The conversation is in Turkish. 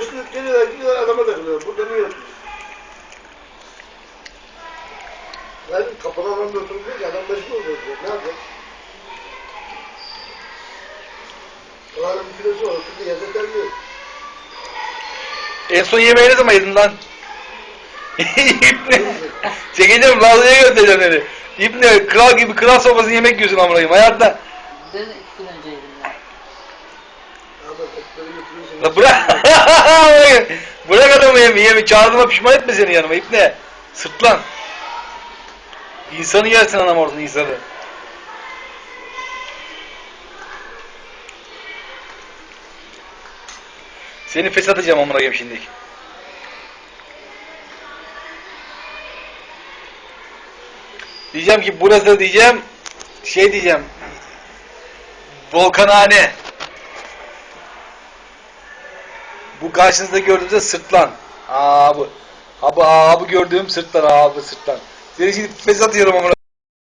başlıyor geliyorlar gidiyorlar adama takılıyor. Burada niye oturuyor? Yani kapalı alanda oturuyor ki adam başına oturuyor. Ne yapacak? Oranın bir kilosu var. Oturduğu yerde terliyor. En son yemeği ne zaman yedin lan? İbni. Çekeceğim Lazlı'ya göndereceğim seni. İbni kral gibi kral sofrası yemek yiyorsun amına koyayım hayatta. Ben iki gün önce yedim ben. Ama etleri La bırak. adamı yemeği yemeği. Çağırdığıma pişman etme seni yanıma İbni. Sırtlan. İnsanı yersin anam orada insanı. Seni fesatacağım amına koyayım şimdi. Diyeceğim ki burası diyeceğim şey diyeceğim Volkanhane. Bu karşınızda gördüğünüzde sırtlan. Abi aa bu gördüğüm sırtlan aa bu sırtlan. Seni şimdi fesat atıyorum amına.